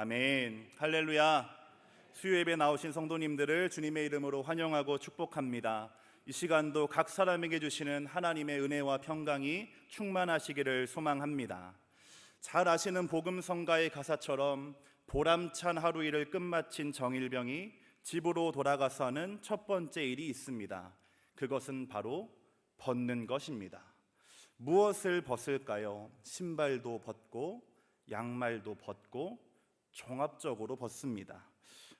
아멘. 할렐루야. 수요 예배 나오신 성도님들을 주님의 이름으로 환영하고 축복합니다. 이 시간도 각 사람에게 주시는 하나님의 은혜와 평강이 충만하시기를 소망합니다. 잘 아시는 복음 성가의 가사처럼 보람찬 하루 일을 끝마친 정일병이 집으로 돌아가서 하는 첫 번째 일이 있습니다. 그것은 바로 벗는 것입니다. 무엇을 벗을까요? 신발도 벗고 양말도 벗고 종합적으로 벗습니다.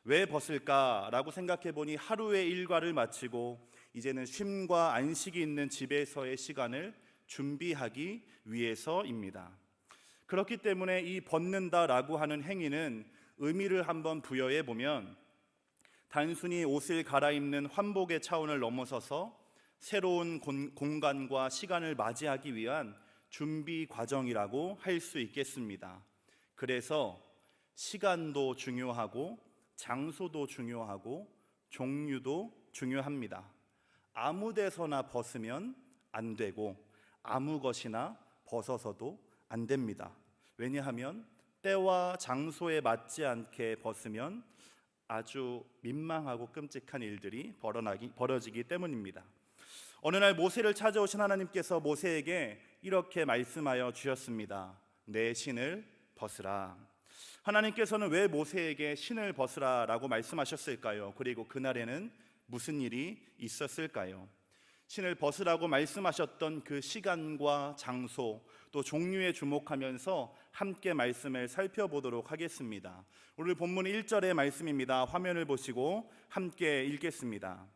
왜 벗을까라고 생각해 보니 하루의 일과를 마치고 이제는 쉼과 안식이 있는 집에서의 시간을 준비하기 위해서입니다. 그렇기 때문에 이 벗는다라고 하는 행위는 의미를 한번 부여해 보면 단순히 옷을 갈아입는 환복의 차원을 넘어서서 새로운 공- 공간과 시간을 맞이하기 위한 준비 과정이라고 할 수 있겠습니다. 그래서 시간도 중요하고 장소도 중요하고 종류도 중요합니다. 아무 데서나 벗으면 안 되고 아무 것이나 벗어서도 안 됩니다. 왜냐하면 때와 장소에 맞지 않게 벗으면 아주 민망하고 끔찍한 일들이 벌어나기, 벌어지기 때문입니다. 어느 날 모세를 찾아오신 하나님께서 모세에게 이렇게 말씀하여 주셨습니다. 내 신을 벗으라. 하나님께서는 왜 모세에게 신을 벗으라라고 말씀하셨을까요? 그리고 그날에는 무슨 일이 있었을까요? 신을 벗으라고 말씀하셨던 그 시간과 장소 또 종류에 주목하면서 함께 말씀을 살펴보도록 하겠습니다. 오늘 본문 1절의 말씀입니다. 화면을 보시고 함께 읽겠습니다.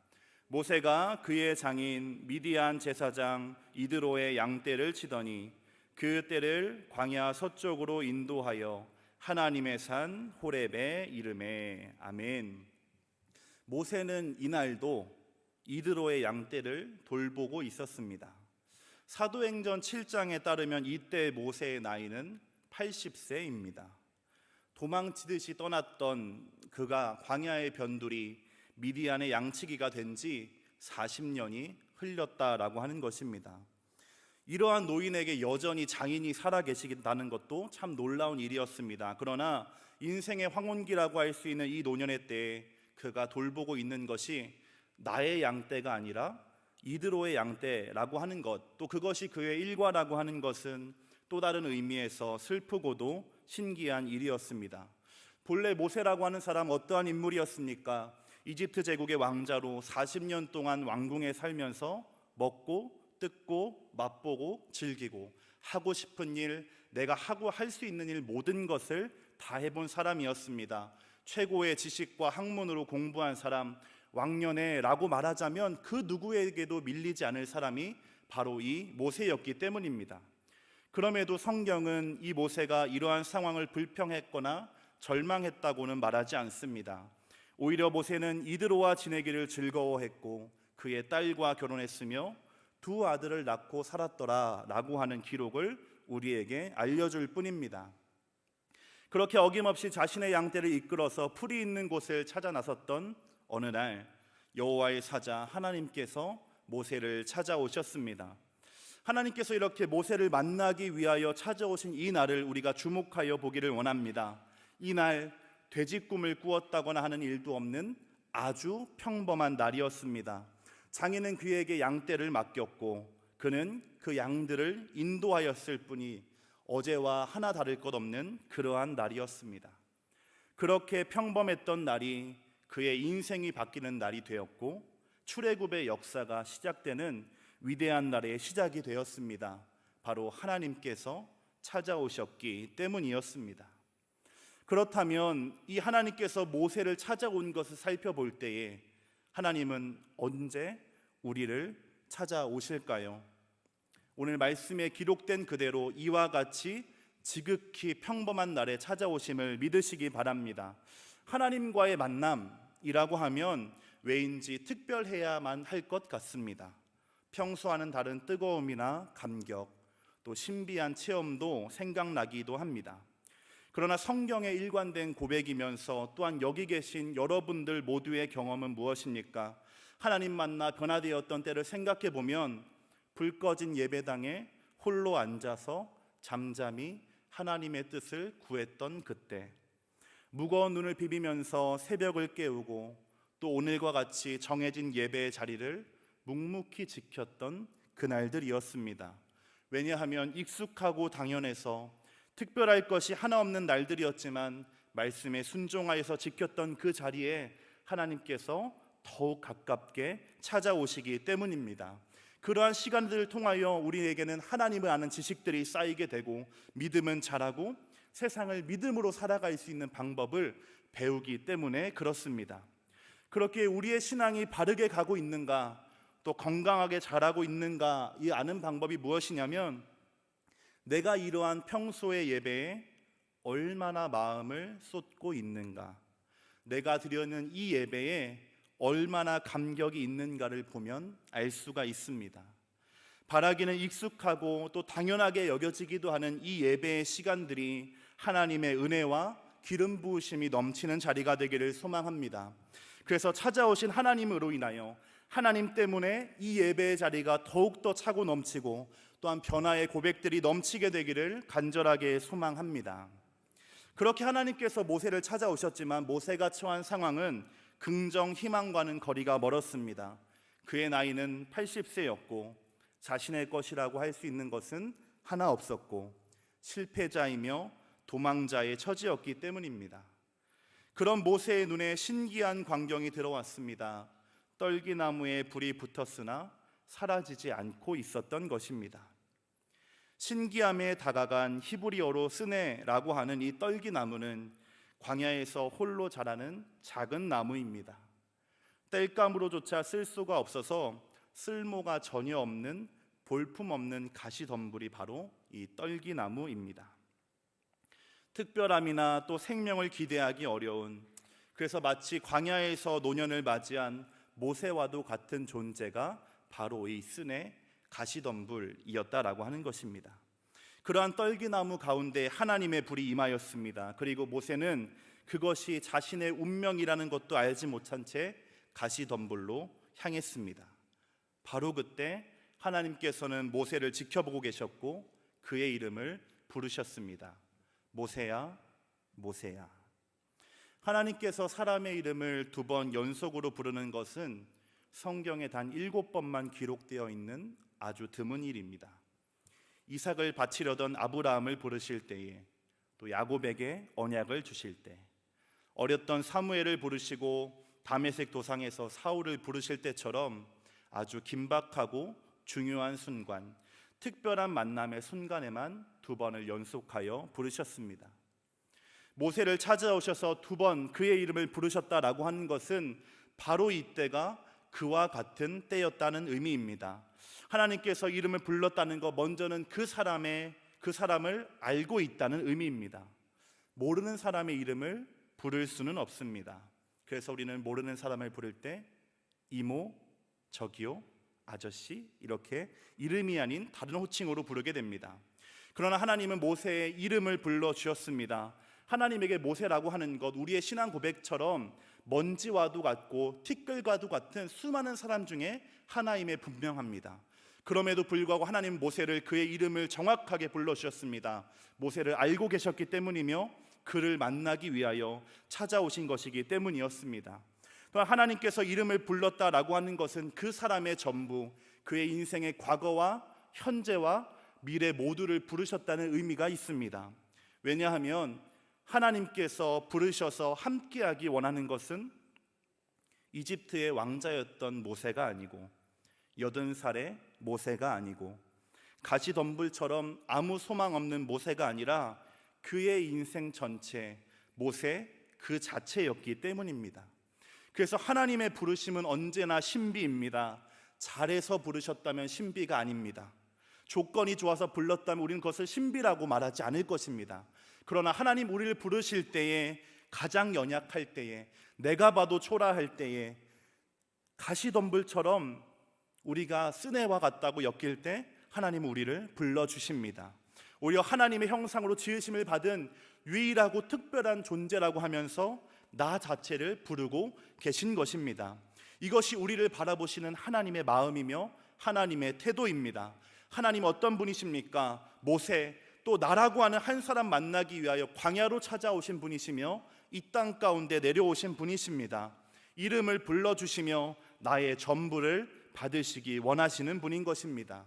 모세가 그의 장인 미디안 제사장 이드로의 양떼를 치더니 그 떼를 광야 서쪽으로 인도하여 하나님의 산 호렙에 이름에 아멘. 모세는 이날도 이드로의 양떼를 돌보고 있었습니다. 사도행전 7장에 따르면 이때 모세의 나이는 80세입니다. 도망치듯이 떠났던 그가 광야의 변두리 미디안의 양치기가 된 지 40년이 흘렸다라고 하는 것입니다. 이러한 노인에게 여전히 장인이 살아 계시다는 것도 참 놀라운 일이었습니다. 그러나 인생의 황혼기라고 할 수 있는 이 노년의 때에 그가 돌보고 있는 것이 나의 양떼가 아니라 이드로의 양떼라고 하는 것, 또 그것이 그의 일과라고 하는 것은 또 다른 의미에서 슬프고도 신기한 일이었습니다. 본래 모세라고 하는 사람 어떠한 인물이었습니까? 이집트 제국의 왕자로 40년 동안 왕궁에 살면서 먹고 뜯고 맛보고 즐기고 하고 싶은 일, 내가 하고 할 수 있는 일 모든 것을 다 해본 사람이었습니다. 최고의 지식과 학문으로 공부한 사람, 왕년에라고 말하자면 그 누구에게도 밀리지 않을 사람이 바로 이 모세였기 때문입니다. 그럼에도 성경은 이 모세가 이러한 상황을 불평했거나 절망했다고는 말하지 않습니다. 오히려 모세는 이드로와 지내기를 즐거워했고 그의 딸과 결혼했으며 두 아들을 낳고 살았더라라고 하는 기록을 우리에게 알려줄 뿐입니다. 그렇게 어김없이 자신의 양떼를 이끌어서 풀이 있는 곳을 찾아 나섰던 어느 날 여호와의 사자 하나님께서 모세를 찾아오셨습니다. 하나님께서 이렇게 모세를 만나기 위하여 찾아오신 이 날을 우리가 주목하여 보기를 원합니다. 이 날 돼지 꿈을 꾸었다거나 하는 일도 없는 아주 평범한 날이었습니다. 장인은 그에게 양떼를 맡겼고 그는 그 양들을 인도하였을 뿐이 어제와 하나 다를 것 없는 그러한 날이었습니다. 그렇게 평범했던 날이 그의 인생이 바뀌는 날이 되었고 출애굽의 역사가 시작되는 위대한 날의 시작이 되었습니다. 바로 하나님께서 찾아오셨기 때문이었습니다. 그렇다면 이 하나님께서 모세를 찾아온 것을 살펴볼 때에 하나님은 언제 우리를 찾아오실까요? 오늘 말씀에 기록된 그대로 이와 같이 지극히 평범한 날에 찾아오심을 믿으시기 바랍니다. 하나님과의 만남이라고 하면 왜인지 특별해야만 할 것 같습니다. 평소와는 다른 뜨거움이나 감격, 또 신비한 체험도 생각나기도 합니다. 그러나 성경에 일관된 고백이면서 또한 여기 계신 여러분들 모두의 경험은 무엇입니까? 하나님 만나 변화되었던 때를 생각해 보면 불 꺼진 예배당에 홀로 앉아서 잠잠히 하나님의 뜻을 구했던 그때 무거운 눈을 비비면서 새벽을 깨우고 또 오늘과 같이 정해진 예배의 자리를 묵묵히 지켰던 그날들이었습니다. 왜냐하면 익숙하고 당연해서 특별할 것이 하나 없는 날들이었지만 말씀에 순종하여서 지켰던 그 자리에 하나님께서 더욱 가깝게 찾아오시기 때문입니다. 그러한 시간들을 통하여 우리에게는 하나님을 아는 지식들이 쌓이게 되고 믿음은 자라고 세상을 믿음으로 살아갈 수 있는 방법을 배우기 때문에 그렇습니다. 그렇게 우리의 신앙이 바르게 가고 있는가 또 건강하게 자라고 있는가 이 아는 방법이 무엇이냐면 내가 이러한 평소의 예배에 얼마나 마음을 쏟고 있는가 내가 드려는 이 예배에 얼마나 감격이 있는가를 보면 알 수가 있습니다. 바라기는 익숙하고 또 당연하게 여겨지기도 하는 이 예배의 시간들이 하나님의 은혜와 기름 부으심이 넘치는 자리가 되기를 소망합니다. 그래서 찾아오신 하나님으로 인하여 하나님 때문에 이 예배의 자리가 더욱더 차고 넘치고 또한 변화의 고백들이 넘치게 되기를 간절하게 소망합니다. 그렇게 하나님께서 모세를 찾아오셨지만 모세가 처한 상황은 긍정 희망과는 거리가 멀었습니다. 그의 나이는 80세였고 자신의 것이라고 할 수 있는 것은 하나 없었고 실패자이며 도망자의 처지였기 때문입니다. 그런 모세의 눈에 신기한 광경이 들어왔습니다. 떨기나무에 불이 붙었으나 사라지지 않고 있었던 것입니다. 신기함에 다가간 히브리어로 스네라고 하는 이 떨기 나무는 광야에서 홀로 자라는 작은 나무입니다. 땔감으로조차 쓸 수가 없어서 쓸모가 전혀 없는 볼품 없는 가시덤불이 바로 이 떨기나무입니다. 특별함이나 또 생명을 기대하기 어려운 그래서 마치 광야에서 노년을 맞이한 모세와도 같은 존재가 바로 이 스네 가시덤불이었다라고 하는 것입니다. 그러한 떨기나무 가운데 하나님의 불이 임하였습니다. 그리고 모세는 그것이 자신의 운명이라는 것도 알지 못한 채 가시덤불로 향했습니다. 바로 그때 하나님께서는 모세를 지켜보고 계셨고 그의 이름을 부르셨습니다. 모세야, 모세야. 하나님께서 사람의 이름을 두 번 연속으로 부르는 것은 성경에 단 일곱 번만 기록되어 있는 아주 드문 일입니다. 이삭을 바치려던 아브라함을 부르실 때에 또 야곱에게 언약을 주실 때 어렸던 사무엘을 부르시고 담에색 도상에서 사울을 부르실 때처럼 아주 긴박하고 중요한 순간 특별한 만남의 순간에만 두 번을 연속하여 부르셨습니다. 모세를 찾아오셔서 두 번 그의 이름을 부르셨다라고 하는 것은 바로 이때가 그와 같은 때였다는 의미입니다. 하나님께서 이름을 불렀다는 것 먼저는 그 사람의 그 사람을 알고 있다는 의미입니다. 모르는 사람의 이름을 부를 수는 없습니다. 그래서 우리는 모르는 사람을 부를 때 이모, 저기요, 아저씨 이렇게 이름이 아닌 다른 호칭으로 부르게 됩니다. 그러나 하나님은 모세의 이름을 불러 주셨습니다. 하나님에게 모세라고 하는 것 우리의 신앙 고백처럼 먼지와도 같고 티끌과도 같은 수많은 사람 중에 하나임에 분명합니다. 그럼에도 불구하고 하나님 모세를 그의 이름을 정확하게 불러 주셨습니다. 모세를 알고 계셨기 때문이며 그를 만나기 위하여 찾아오신 것이기 때문이었습니다. 또한 하나님께서 이름을 불렀다라고 하는 것은 그 사람의 전부, 그의 인생의 과거와 현재와 미래 모두를 부르셨다는 의미가 있습니다. 왜냐하면 하나님께서 부르셔서 함께하기 원하는 것은 이집트의 왕자였던 모세가 아니고 여든 살의 모세가 아니고 가시덤불처럼 아무 소망 없는 모세가 아니라 그의 인생 전체 모세 그 자체였기 때문입니다. 그래서 하나님의 부르심은 언제나 신비입니다. 잘해서 부르셨다면 신비가 아닙니다. 조건이 좋아서 불렀다면 우리는 그것을 신비라고 말하지 않을 것입니다. 그러나 하나님 우리를 부르실 때에 가장 연약할 때에 내가 봐도 초라할 때에 가시덤불처럼 우리가 쓰네와 같다고 엮일 때 하나님은 우리를 불러 주십니다. 오히려 하나님의 형상으로 지으심을 받은 유일하고 특별한 존재라고 하면서 나 자체를 부르고 계신 것입니다. 이것이 우리를 바라보시는 하나님의 마음이며 하나님의 태도입니다. 하나님 어떤 분이십니까? 모세 또 나라고 하는 한 사람 만나기 위하여 광야로 찾아오신 분이시며 이 땅 가운데 내려오신 분이십니다. 이름을 불러 주시며 나의 전부를 받으시기 원하시는 분인 것입니다.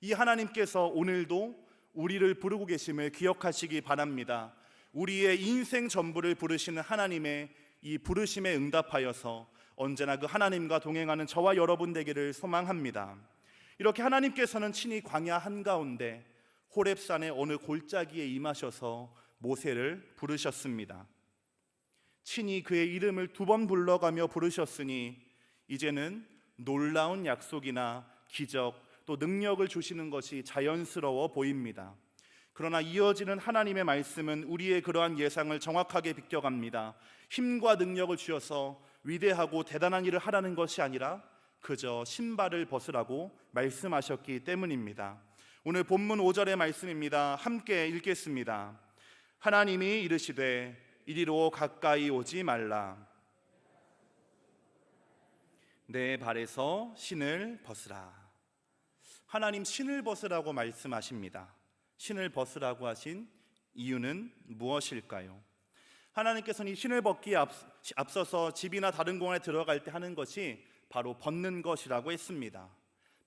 이 하나님께서 오늘도 우리를 부르고 계심을 기억하시기 바랍니다. 우리의 인생 전부를 부르시는 하나님의 이 부르심에 응답하여서 언제나 그 하나님과 동행하는 저와 여러분 되기를 소망합니다. 이렇게 하나님께서는 친히 광야 한가운데 호렙산의 어느 골짜기에 임하셔서 모세를 부르셨습니다. 친히 그의 이름을 두 번 불러가며 부르셨으니 이제는 놀라운 약속이나 기적 또 능력을 주시는 것이 자연스러워 보입니다. 그러나 이어지는 하나님의 말씀은 우리의 그러한 예상을 정확하게 비껴갑니다. 힘과 능력을 주셔서 위대하고 대단한 일을 하라는 것이 아니라 그저 신발을 벗으라고 말씀하셨기 때문입니다. 오늘 본문 5절의 말씀입니다. 함께 읽겠습니다. 하나님이 이르시되 이리로 가까이 오지 말라. 내 발에서 신을 벗으라. 하나님 신을 벗으라고 말씀하십니다. 신을 벗으라고 하신 이유는 무엇일까요? 하나님께서는 이 신을 벗기에 앞, 앞서서 집이나 다른 공간에 들어갈 때 하는 것이 바로 벗는 것이라고 했습니다.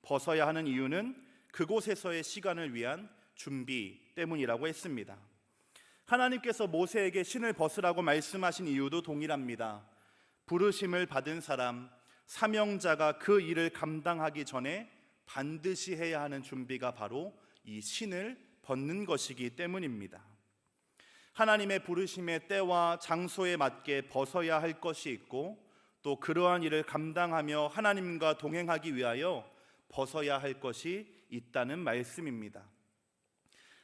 벗어야 하는 이유는 그곳에서의 시간을 위한 준비 때문이라고 했습니다. 하나님께서 모세에게 신을 벗으라고 말씀하신 이유도 동일합니다. 부르심을 받은 사람, 사명자가 그 일을 감당하기 전에 반드시 해야 하는 준비가 바로 이 신을 벗는 것이기 때문입니다. 하나님의 부르심의 때와 장소에 맞게 벗어야 할 것이 있고 또 그러한 일을 감당하며 하나님과 동행하기 위하여 벗어야 할 것이 있다는 말씀입니다.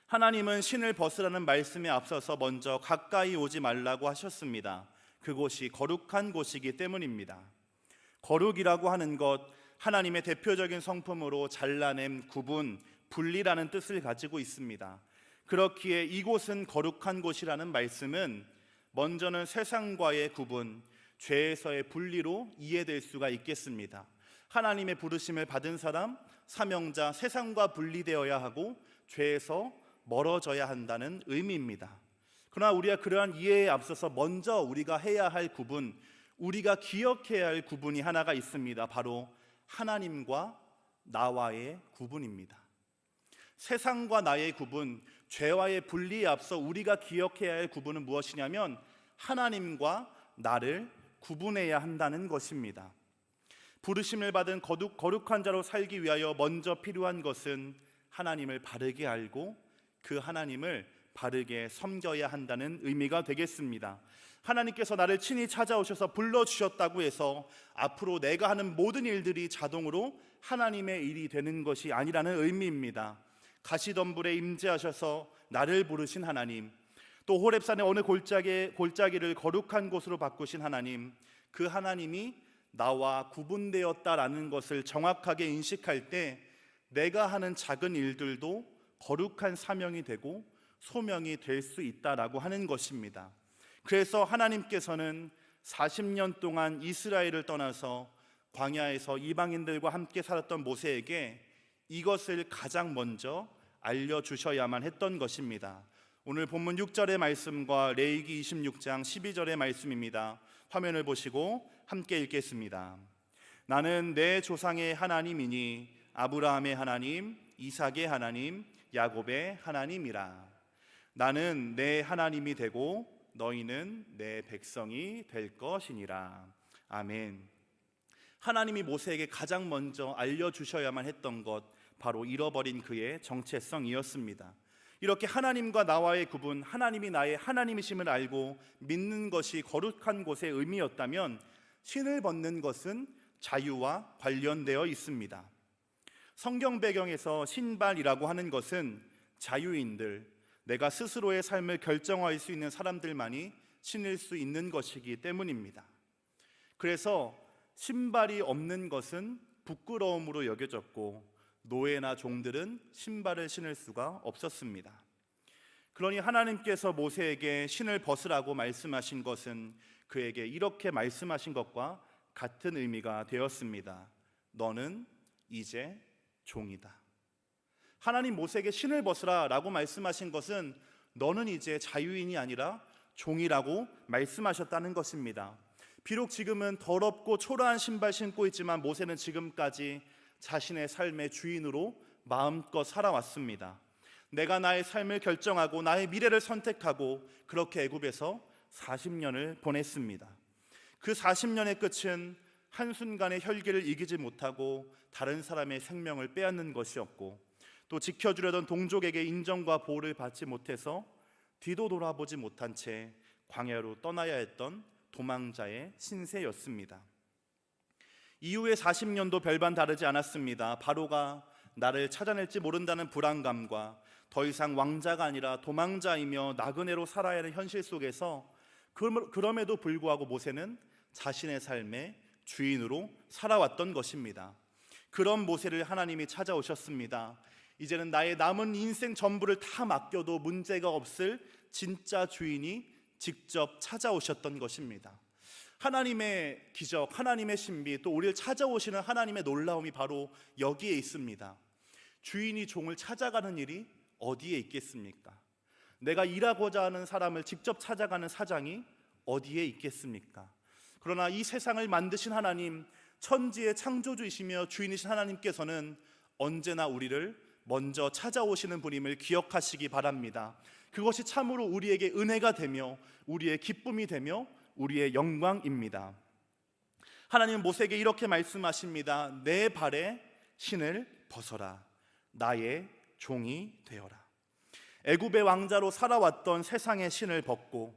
하나님은 신을 벗으라는 말씀에 앞서서 먼저 가까이 오지 말라고 하셨습니다. 그곳이 거룩한 곳이기 때문입니다. 거룩이라고 하는 것 하나님의 대표적인 성품으로 잘라냄, 구분, 분리라는 뜻을 가지고 있습니다. 그렇기에 이곳은 거룩한 곳이라는 말씀은 먼저는 세상과의 구분, 죄에서의 분리로 이해될 수가 있겠습니다. 하나님의 부르심을 받은 사람, 사명자, 세상과 분리되어야 하고 죄에서 멀어져야 한다는 의미입니다. 그러나 우리가 그러한 이해에 앞서서 먼저 우리가 해야 할 구분, 우리가 기억해야 할 구분이 하나가 있습니다. 바로 하나님과 나와의 구분입니다. 세상과 나의 구분, 죄와의 분리에 앞서 우리가 기억해야 할 구분은 무엇이냐면 하나님과 나를 구분해야 한다는 것입니다. 부르심을 받은 거룩, 거룩한 자로 살기 위하여 먼저 필요한 것은 하나님을 바르게 알고 그 하나님을 바르게 섬겨야 한다는 의미가 되겠습니다. 하나님께서 나를 친히 찾아오셔서 불러주셨다고 해서 앞으로 내가 하는 모든 일들이 자동으로 하나님의 일이 되는 것이 아니라는 의미입니다. 가시덤불에 임재하셔서 나를 부르신 하나님, 또 호렙산의 어느 골짜기, 골짜기를 거룩한 곳으로 바꾸신 하나님, 그 하나님이 나와 구분되었다라는 것을 정확하게 인식할 때 내가 하는 작은 일들도 거룩한 사명이 되고 소명이 될 수 있다라고 하는 것입니다. 그래서 하나님께서는 40년 동안 이스라엘을 떠나서 광야에서 이방인들과 함께 살았던 모세에게 이것을 가장 먼저 알려 주셔야만 했던 것입니다. 오늘 본문 6절의 말씀과 레이기 26장 12절의 말씀입니다. 화면을 보시고 함께 읽겠습니다. 나는 내 조상의 하나님이니 아브라함의 하나님, 이삭의 하나님, 야곱의 하나님이라. 나는 내 하나님이 되고 너희는 내 백성이 될 것이니라. 아멘. 하나님이 모세에게 가장 먼저 알려 주셔야만 했던 것 바로 잃어버린 그의 정체성이었습니다. 이렇게 하나님과 나와의 구분, 하나님이 나의 하나님이심을 알고 믿는 것이 거룩한 곳의 의미였다면 신을 벗는 것은 자유와 관련되어 있습니다. 성경 배경에서 신발이라고 하는 것은 자유인들, 내가 스스로의 삶을 결정할 수 있는 사람들만이 신을 수 있는 것이기 때문입니다. 그래서 신발이 없는 것은 부끄러움으로 여겨졌고 노예나 종들은 신발을 신을 수가 없었습니다. 그러니 하나님께서 모세에게 신을 벗으라고 말씀하신 것은 그에게 이렇게 말씀하신 것과 같은 의미가 되었습니다. 너는 이제 종이다. 하나님 모세에게 신을 벗으라라고 말씀하신 것은 너는 이제 자유인이 아니라 종이라고 말씀하셨다는 것입니다. 비록 지금은 더럽고 초라한 신발 신고 있지만 모세는 지금까지 자신의 삶의 주인으로 마음껏 살아왔습니다. 내가 나의 삶을 결정하고 나의 미래를 선택하고 그렇게 애굽에서 40년을 보냈습니다. 그 40년의 끝은 한순간의 혈기를 이기지 못하고 다른 사람의 생명을 빼앗는 것이었고 또 지켜주려던 동족에게 인정과 보호를 받지 못해서 뒤도 돌아보지 못한 채 광야로 떠나야 했던 도망자의 신세였습니다. 이후의 40년도 별반 다르지 않았습니다. 바로가 나를 찾아낼지 모른다는 불안감과 더 이상 왕자가 아니라 도망자이며 나그네로 살아야 하는 현실 속에서 그럼- 그럼에도 불구하고 모세는 자신의 삶의 주인으로 살아왔던 것입니다. 그런 모세를 하나님이 찾아오셨습니다. 이제는 나의 남은 인생 전부를 다 맡겨도 문제가 없을 진짜 주인이 직접 찾아오셨던 것입니다. 하나님의 기적, 하나님의 신비, 또 우리를 찾아오시는 하나님의 놀라움이 바로 여기에 있습니다. 주인이 종을 찾아가는 일이 어디에 있겠습니까? 내가 일하고자 하는 사람을 직접 찾아가는 사장이 어디에 있겠습니까? 그러나 이 세상을 만드신 하나님, 천지의 창조주이시며 주인이신 하나님께서는 언제나 우리를 먼저 찾아오시는 분임을 기억하시기 바랍니다. 그것이 참으로 우리에게 은혜가 되며 우리의 기쁨이 되며 우리의 영광입니다. 하나님은 모세에게 이렇게 말씀하십니다. 내 발에 신을 벗어라. 나의 종이 되어라. 애굽의 왕자로 살아왔던 세상의 신을 벗고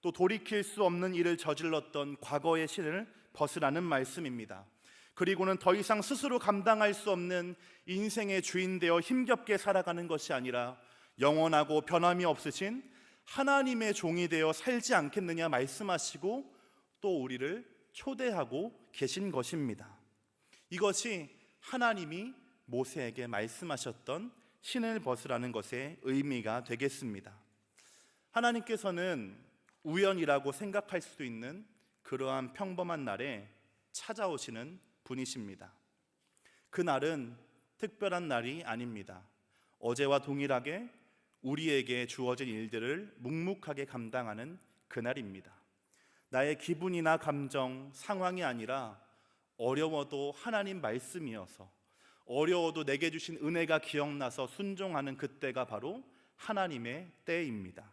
또 돌이킬 수 없는 일을 저질렀던 과거의 신을 벗으라는 말씀입니다. 그리고는 더 이상 스스로 감당할 수 없는 인생의 주인 되어 힘겹게 살아가는 것이 아니라 영원하고 변함이 없으신 하나님의 종이 되어 살지 않겠느냐 말씀하시고 또 우리를 초대하고 계신 것입니다. 이것이 하나님이 모세에게 말씀하셨던 신을 벗으라는 것의 의미가 되겠습니다. 하나님께서는 우연이라고 생각할 수도 있는 그러한 평범한 날에 찾아오시는 분이십니다. 그 날은 특별한 날이 아닙니다. 어제와 동일하게 우리에게 주어진 일들을 묵묵하게 감당하는 그날입니다. 나의 기분이나 감정, 상황이 아니라 어려워도 하나님 말씀이어서 어려워도 내게 주신 은혜가 기억나서 순종하는 그때가 바로 하나님의 때입니다.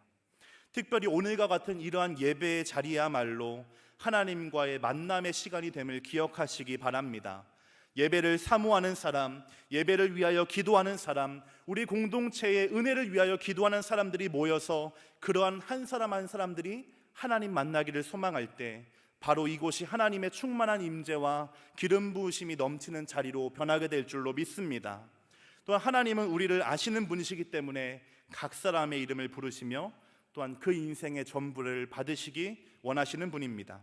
특별히 오늘과 같은 이러한 예배의 자리야말로 하나님과의 만남의 시간이 됨을 기억하시기 바랍니다. 예배를 사모하는 사람, 예배를 위하여 기도하는 사람, 우리 공동체의 은혜를 위하여 기도하는 사람들이 모여서 그러한 한 사람 한 사람들이 하나님 만나기를 소망할 때 바로 이곳이 하나님의 충만한 임재와 기름 부으심이 넘치는 자리로 변하게 될 줄로 믿습니다. 또한 하나님은 우리를 아시는 분이시기 때문에 각 사람의 이름을 부르시며 또한 그 인생의 전부를 받으시기 원하시는 분입니다.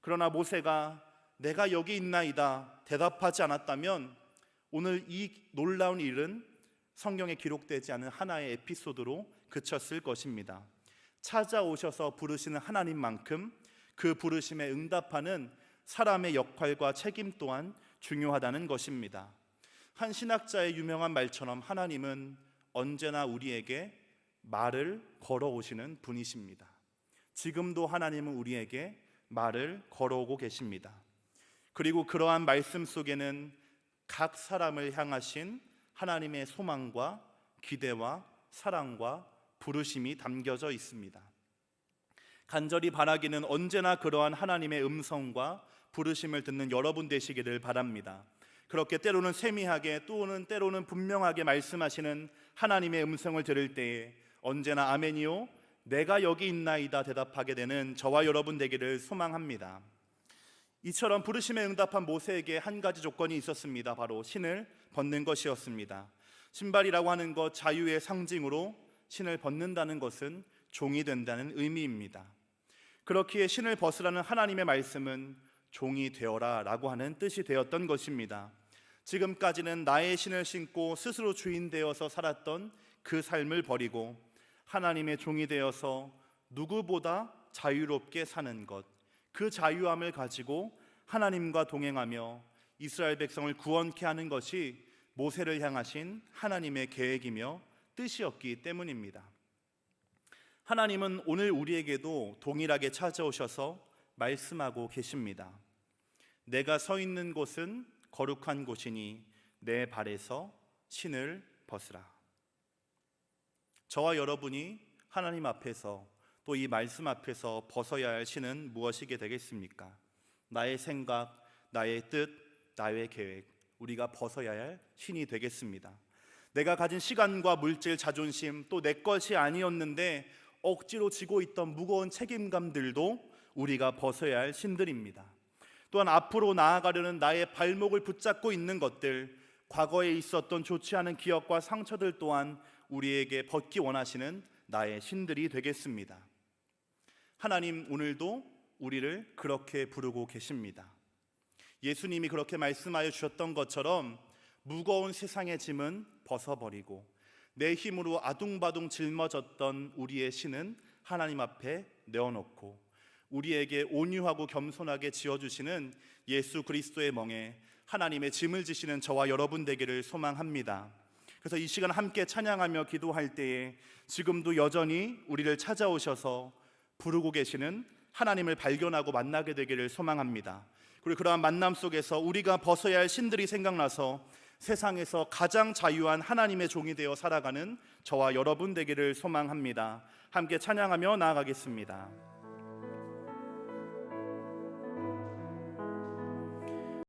그러나 모세가 내가 여기 있나이다 대답하지 않았다면 오늘 이 놀라운 일은 성경에 기록되지 않은 하나의 에피소드로 그쳤을 것입니다. 찾아오셔서 부르시는 하나님만큼 그 부르심에 응답하는 사람의 역할과 책임 또한 중요하다는 것입니다. 한 신학자의 유명한 말처럼 하나님은 언제나 우리에게 말을 걸어오시는 분이십니다. 지금도 하나님은 우리에게 말을 걸어오고 계십니다. 그리고 그러한 말씀 속에는 각 사람을 향하신 하나님의 소망과 기대와 사랑과 부르심이 담겨져 있습니다. 간절히 바라기는 언제나 그러한 하나님의 음성과 부르심을 듣는 여러분 되시기를 바랍니다. 그렇게 때로는 세미하게 또는 때로는 분명하게 말씀하시는 하나님의 음성을 들을 때에 언제나 아멘이요 내가 여기 있나이다 대답하게 되는 저와 여러분 되기를 소망합니다. 이처럼 부르심에 응답한 모세에게 한 가지 조건이 있었습니다. 바로 신을 벗는 것이었습니다. 신발이라고 하는 것 자유의 상징으로 신을 벗는다는 것은 종이 된다는 의미입니다. 그렇기에 신을 벗으라는 하나님의 말씀은 종이 되어라 라고 하는 뜻이 되었던 것입니다. 지금까지는 나의 신을 신고 스스로 주인 되어서 살았던 그 삶을 버리고 하나님의 종이 되어서 누구보다 자유롭게 사는 것, 그 자유함을 가지고 하나님과 동행하며 이스라엘 백성을 구원케 하는 것이 모세를 향하신 하나님의 계획이며 뜻이었기 때문입니다. 하나님은 오늘 우리에게도 동일하게 찾아오셔서 말씀하고 계십니다. 내가 서 있는 곳은 거룩한 곳이니 내 발에서 신을 벗으라. 저와 여러분이 하나님 앞에서 또 이 말씀 앞에서 벗어야 할 신은 무엇이게 되겠습니까? 나의 생각, 나의 뜻, 나의 계획, 우리가 벗어야 할 신이 되겠습니다. 내가 가진 시간과 물질, 자존심, 또 내 것이 아니었는데 억지로 지고 있던 무거운 책임감들도 우리가 벗어야 할 신들입니다. 또한 앞으로 나아가려는 나의 발목을 붙잡고 있는 것들, 과거에 있었던 좋지 않은 기억과 상처들 또한 우리에게 벗기 원하시는 나의 신들이 되겠습니다. 하나님 오늘도 우리를 그렇게 부르고 계십니다. 예수님이 그렇게 말씀하여 주셨던 것처럼 무거운 세상의 짐은 벗어버리고 내 힘으로 아둥바둥 짊어졌던 우리의 신은 하나님 앞에 내어놓고 우리에게 온유하고 겸손하게 지어주시는 예수 그리스도의 멍에 하나님의 짐을 지시는 저와 여러분 되기를 소망합니다. 그래서 이 시간 함께 찬양하며 기도할 때에 지금도 여전히 우리를 찾아오셔서 부르고 계시는 하나님을 발견하고 만나게 되기를 소망합니다. 그리고 그러한 만남 속에서 우리가 벗어야 할 신들이 생각나서 세상에서 가장 자유한 하나님의 종이 되어 살아가는 저와 여러분 되기를 소망합니다. 함께 찬양하며 나아가겠습니다.